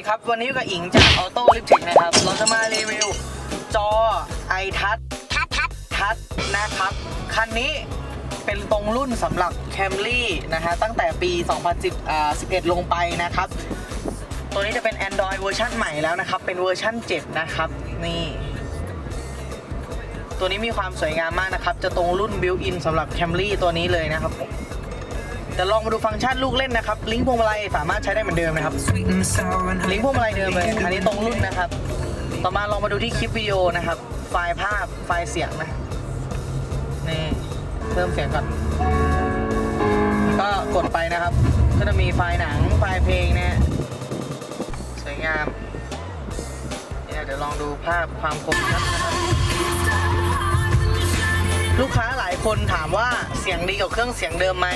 ดีครับ วันนี้กับอิงจากออโต้ลิฟทิกนะครับ เราจะมารีวิว จอไอทัชทัชทัชทัชนะครับ คันนี้เป็นตรงรุ่นสำหรับ Camry นะฮะ ตั้งแต่ปี 2011 ลงไปนะครับ ตัวนี้จะเป็น Android เวอร์ชันใหม่แล้วนะครับ เป็นเวอร์ชัน7 นะครับ นี่ตัวนี้มีความสวยงามมากนะครับ จะตรงรุ่น built-in สำหรับ Camry ตัวนี้เลยนะครับผม จะลองมาดูฟังก์ชันลูกเล่นนะครับ ลิงก์พวงมาลัยสามารถใช้ได้เหมือนเดิมนะครับ ลิงก์พวงมาลัยเดิมเลย อันนี้ตรงรุ่นนะครับ ต่อมาลองมาดูที่คลิปวิดีโอนะครับ ไฟล์ภาพ ไฟล์เสียงนะ นี่เพิ่มเสียงก่อน ก็กดไปนะครับ ก็จะมีไฟล์หนัง ไฟล์เพลงเนี่ยสวยงามเดี๋ยวลองดูภาพความคมชัดนะครับ ลูกค้าห คนถามว่าเสียงดีกว่าเครื่องเสียงเดิมไหม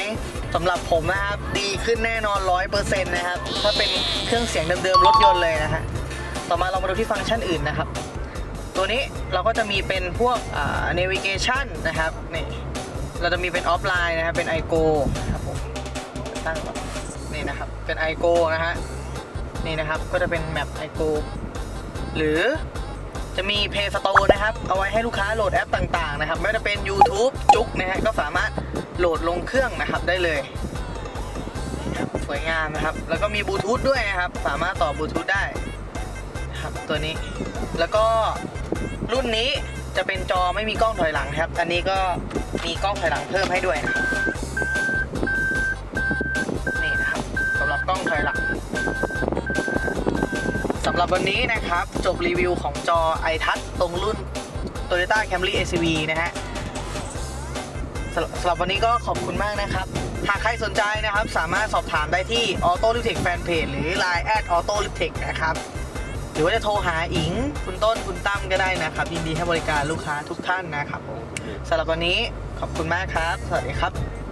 สำหรับผมนะครับดีขึ้นแน่นอน100%นะครับถ้าเป็นเครื่องเสียงเดิมๆรถยนต์เลยนะฮะต่อมาเรามาดูที่ฟังก์ชันอื่นนะครับ ตัวนี้เราก็จะมีเป็นพวกอ่า navigation นะครับนี่เราจะมีเป็นออฟไลน์นะครับเป็น iGo ครับผมตั้งนี่นะครับเป็น iGo นะฮะนี่นะครับก็จะเป็นแมป iGo หรือ จะมี Play Store นะครับ เอาไว้ให้ลูกค้าโหลดแอปต่างๆนะครับ ไม่ว่าจะเป็น YouTube จุกนะฮะก็สามารถโหลดลงเครื่องนะครับได้เลย สวยงามนะครับ แล้วก็มีบลูทูธด้วยนะครับ สามารถต่อบลูทูธได้ครับตัวนี้ แล้วก็รุ่นนี้จะเป็นจอไม่มีกล้องถอยหลังครับ อันนี้ก็มีกล้องถอยหลังเพิ่มให้ด้วยนะครับำหรับวันนี้นะครับ จบรีวิวของจอ iTouch ตรงรุ่น Toyota Camry ACV นะฮะสำหรับสำหรับวันนี้ก็ขอบคุณมากนะครับ หากใครสนใจนะครับ สามารถสอบถามได้ที่ Auto l i f t e c h Fanpage หรือ Line at Auto l i f t e c h นะครับ หรือว่าจะโทรหาอิง คุณต้นคุณตั้มก็ได้นะครับ ยินดีให้บริการลูกค้าทุกท่านนะครับสำหรับวันนี้ขอบคุณมากครับ สวัสดีครับ